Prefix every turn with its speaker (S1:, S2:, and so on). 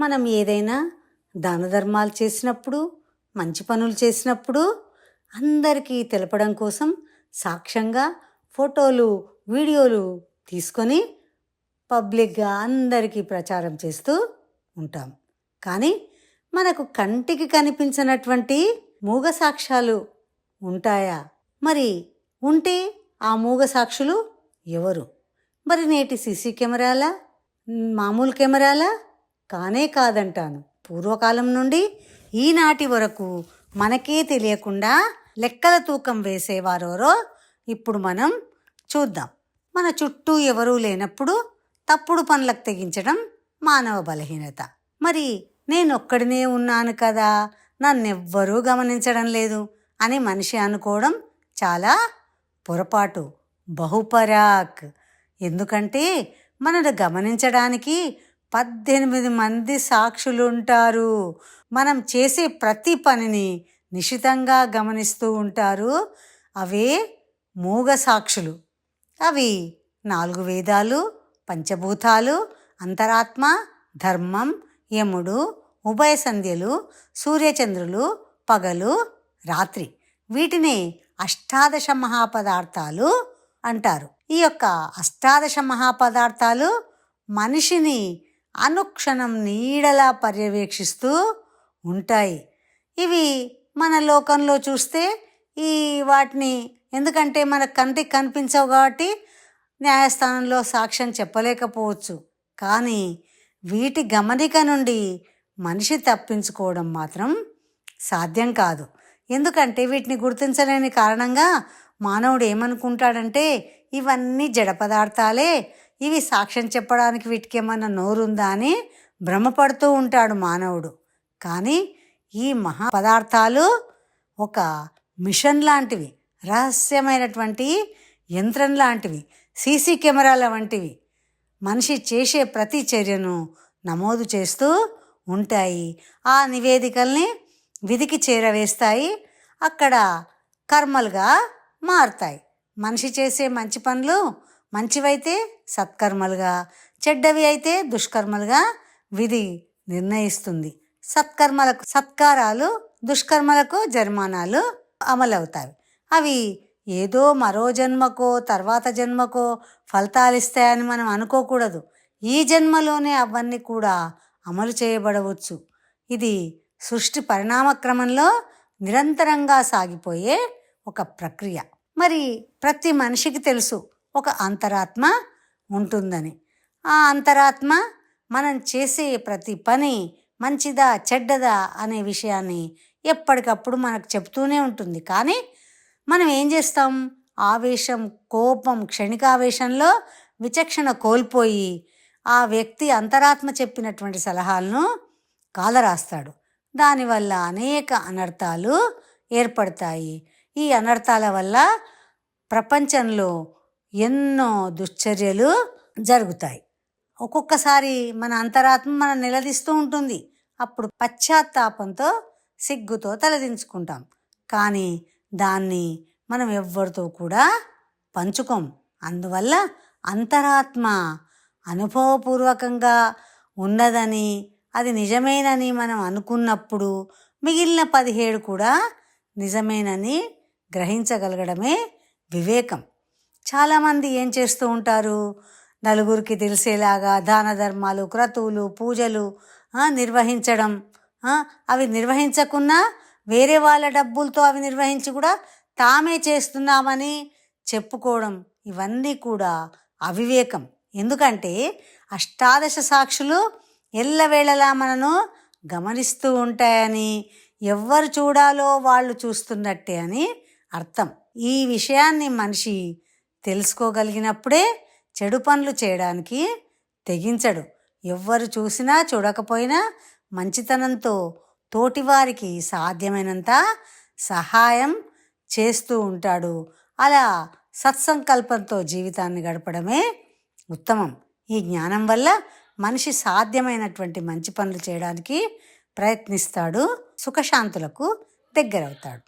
S1: మనం ఏదైనా దాన ధర్మాలు చేసినప్పుడు మంచి పనులు చేసినప్పుడు అందరికీ తెలపడం కోసం సాక్ష్యంగా ఫోటోలు వీడియోలు తీసుకొని పబ్లిక్గా అందరికీ ప్రచారం చేస్తూ ఉంటాం. కానీ మనకు కంటికి కనిపించినటువంటి మూగ సాక్ష్యాలు ఉంటాయా? మరి ఉంటే ఆ మూగ సాక్షులు ఎవరు? మరి నేటి సీసీ కెమెరాలా? మామూలు కెమెరాలా? కానే కాదంటాను. పూర్వకాలం నుండి ఈనాటి వరకు మనకే తెలియకుండా లెక్కల తూకం వేసేవారెవరో ఇప్పుడు మనం చూద్దాం. మన చుట్టూ ఎవరూ లేనప్పుడు తప్పుడు పనులకు తెగించడం మానవ బలహీనత. మరి నేనొక్కడినే ఉన్నాను కదా నన్నెవ్వరూ గమనించడం లేదు అని మనిషి అనుకోవడం చాలా పొరపాటు బహుపరాక్. ఎందుకంటే మనను గమనించడానికి పద్దెనిమిది మంది సాక్షులు ఉంటారు మనం చేసే ప్రతి పనిని నిశితంగా గమనిస్తూ ఉంటారు. అవే మూగ సాక్షులు. అవి నాలుగు వేదాలు పంచభూతాలు అంతరాత్మ ధర్మం యముడు ఉభయ సంధ్యలు సూర్యచంద్రులు పగలు రాత్రి. వీటిని అష్టాదశ మహాపదార్థాలు అంటారు. ఈ యొక్క అష్టాదశ మహాపదార్థాలు మనిషిని అనుక్షణం నీడలా పర్యవేక్షిస్తూ ఉంటాయి. ఇవి మన లోకంలో చూస్తే ఈ వాటిని ఎందుకంటే మన కంటికి కనిపించవు కాబట్టి న్యాయస్థానంలో సాక్ష్యం చెప్పలేకపోవచ్చు. కానీ వీటి గమనిక నుండి మనిషి తప్పించుకోవడం మాత్రం సాధ్యం కాదు. ఎందుకంటే వీటిని గుర్తించలేని కారణంగా మానవుడు ఏమనుకుంటాడంటే ఇవన్నీ జడ పదార్థాలే ఇవి సాక్ష్యం చెప్పడానికి వీటికి ఏమన్నా నోరుందా అని భ్రమపడుతూ ఉంటాడు మానవుడు. కానీ ఈ మహా పదార్థాలు ఒక మిషన్ లాంటివి రహస్యమైనటువంటి యంత్రం లాంటివి సీసీ కెమెరాల వంటివి. మనిషి చేసే ప్రతి చర్యను నమోదు చేస్తూ ఉంటాయి. ఆ నివేదికల్ని విధికి చేరవేస్తాయి. అక్కడ కర్మలుగా మారుతాయి. మనిషి చేసే మంచి పనులు మంచివైతే సత్కర్మలుగా చెడ్డవి అయితే దుష్కర్మలుగా విధి నిర్ణయిస్తుంది. సత్కర్మలకు సత్కారాలు దుష్కర్మలకు జరిమానాలు అమలవుతాయి. అవి ఏదో మరో జన్మకో తర్వాత జన్మకో ఫలితాలు ఇస్తాయని మనం అనుకోకూడదు. ఈ జన్మలోనే అవన్నీ కూడా అమలు చేయబడవచ్చు. ఇది సృష్టి పరిణామక్రమంలో నిరంతరంగా సాగిపోయే ఒక ప్రక్రియ. మరి ప్రతి మనిషికి తెలుసు ఒక అంతరాత్మ ఉంటుందని. ఆ అంతరాత్మ మనం చేసే ప్రతి పని మంచిదా చెడ్డదా అనే విషయాన్ని ఎప్పటికప్పుడు మనకు చెప్తూనే ఉంటుంది. కానీ మనం ఏం చేస్తాం? ఆవేశం కోపం క్షణికావేశంలో విచక్షణ కోల్పోయి ఆ వ్యక్తి అంతరాత్మ చెప్పినటువంటి సలహాలను కాలరాస్తాడు. దానివల్ల అనేక అనర్థాలు ఏర్పడతాయి. ఈ అనర్థాల వల్ల ప్రపంచంలో ఎన్నో దుశ్చర్యలు జరుగుతాయి. ఒక్కొక్కసారి మన అంతరాత్మ మనం నిలదీస్తూ ఉంటుంది. అప్పుడు పశ్చాత్తాపంతో సిగ్గుతో తలదించుకుంటాం. కానీ దాన్ని మనం ఎవ్వరితో కూడా పంచుకోం. అందువల్ల అంతరాత్మ అనుభవపూర్వకంగా ఉన్నదని అది నిజమేనని మనం అనుకున్నప్పుడు మిగిలిన పదిహేడు కూడా నిజమేనని గ్రహించగలగడమే వివేకం. చాలామంది ఏం చేస్తూ ఉంటారు? నలుగురికి తెలిసేలాగా దాన ధర్మాలు క్రతువులు పూజలు నిర్వహించడం. అవి నిర్వహించకున్నా వేరే వాళ్ళ డబ్బులతో అవి నిర్వహించి కూడా తామే చేస్తున్నామని చెప్పుకోవడం ఇవన్నీ కూడా అవివేకం. ఎందుకంటే అష్టాదశ సాక్షులు ఎల్లవేళలా మనను గమనిస్తూ ఉంటాయని ఎవ్వరు చూడాలో వాళ్ళు చూస్తున్నట్టే అని అర్థం. ఈ విషయాన్ని మనిషి తెలుసుకోగలిగినప్పుడే చెడు పనులు చేయడానికి తెగించడు. ఎవ్వరు చూసినా చూడకపోయినా మంచితనంతో తోటివారికి సాధ్యమైనంత సహాయం చేస్తూ ఉంటాడు. అలా సత్సంకల్పంతో జీవితాన్ని గడపడమే ఉత్తమం. ఈ జ్ఞానం వల్ల మనిషి సాధ్యమైనటువంటి మంచి పనులు చేయడానికి ప్రయత్నిస్తాడు సుఖశాంతులకు దగ్గరవుతాడు.